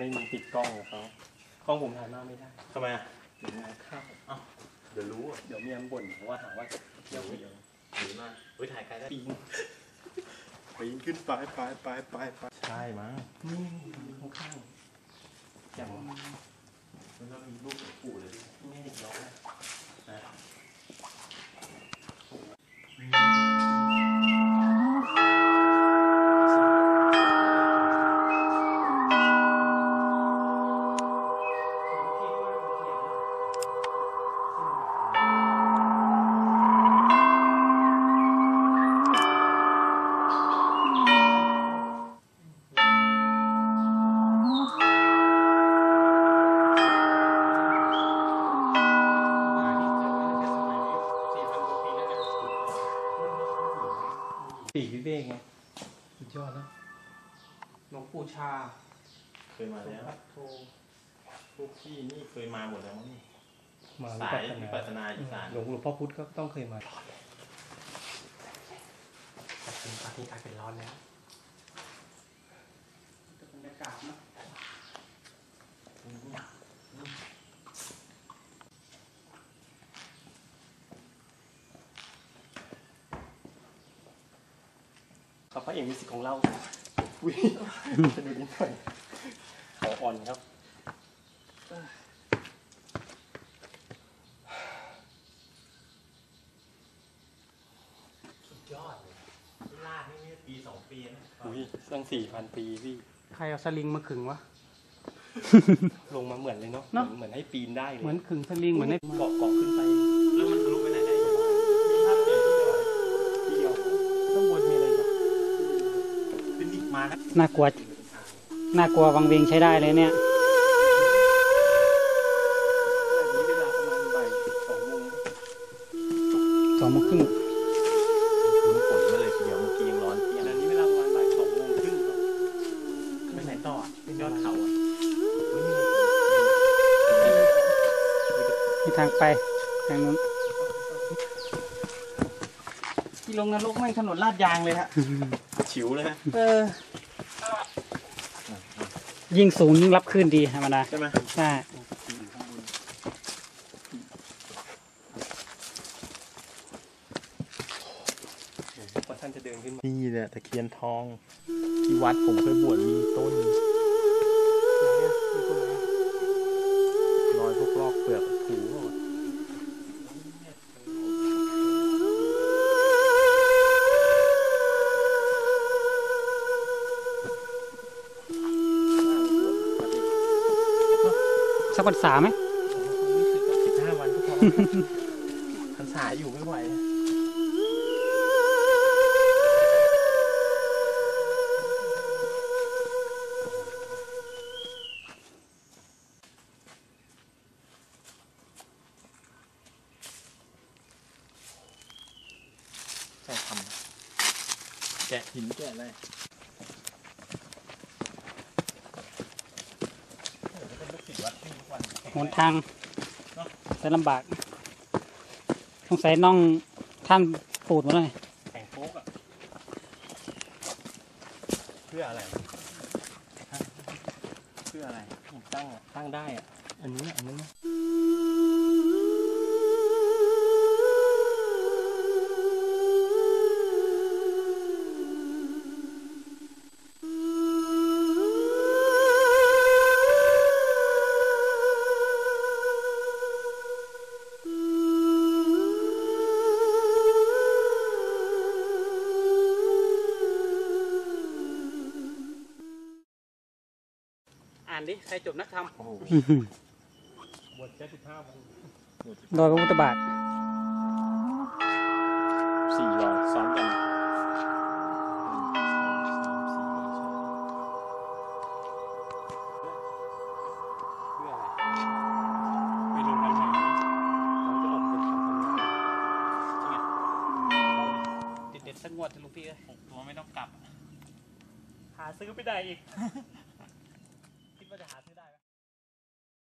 ไม่มีติดกล้องของเขากล้องผมถ่ายมากไม่ได้ทำไมอะเดี๋ยวงานเข้าเดี๋ยวรู้อะเดี๋ยวเมียมบ่นว่าหาว่าเที่ยวเดียวหรือมาเฮ้ยถ่ายใครได้ปีนปีนขึ้นไปไปไปไปไปใช่มั้งนี่ข้างๆอย่างมันก็มีรูป ปีกวิเวกไงสุดยอดแล้วหลวงปู่ชาเคยมาแล้วโทพวกพี่นี่เคยมาหมดแล้วมั้งนี่มาสายวิปัสสนาอีสานหลวงหลวงพ่อพุธก็ต้องเคยมาแต่เป็นปฏิกายเป็นร้อนแล้วบรรยากาศนะ ครับพระเอกมิวสิกของเราอุ้ยจะดูนิดหน่อยขออ่อนครับ สุดยอดเลยลากนี่ปีสองปีนะอุ้ยตั้งสี่พันปีพี่ ใครเอาสลิงมาขึงวะ ลงมาเหมือนเลยเนาะ เนอะ เหมือนให้ปีนได้เลยเหมือนขึงสลิงเหมือนใน เกาะเกาะขึ้นไป แล้วมันทะลุ นดิกมาแล้วน่ากลัว น่ากลัววังเวงใช้ได้เลยเนี่ยอันนี้เวลาประมาณบ่ายสองโมงสองโมงครึ่งคุณฝนมาเลยทีเดียวเมื่อกี้ยังร้อนเที่ยงอันนี้เวลาประมาณบ่ายสองโมงครึ่งครับไปไหนต่ออะยอดเขาอะมีทางไปทางนู้น ที่ลงนรกไม่งถนนลาดยางเลยฮะ ฉิวเลยฮะเออ ยิ่งสูงยิ่งรับคลื่นดีธรรมดาใช่ไหมใช่พอท่านจะเดินขึ้นมานี่แหละตะเคียนทอง ที่วัดผมเคยบวชมีต้นรอยพวกลอกเปลือกถูหมด สักพรรษาไหมสิบห้าวันก็พอพรรษาอยู่ไม่ไหวใช่ทำแกะหินแกะอะไรเป็นลูกศิษย์วัดที่ หนทางจะลำบากสงสัยน้องท่านปูดหมดเลยแข่งโป๊กอะเพื่ออะไรเพื่ออะไรตั้งตั้งได้อะอันนี้อันนี้านดิ ใครจบนักธรรมโอ้โหบวชแค่สิบห้าวันโดยพระพุทธบาทสี่รอยซ้อนกันเพื่ออะไรไปลงกันใหม่เราจะออกเป็นคำทำนายเด็ดๆสักงวดจะลุงพี่เอ้ยหกตัวไม่ต้องกลับ หาซื้อไม่ได้อีก 不ม่ได้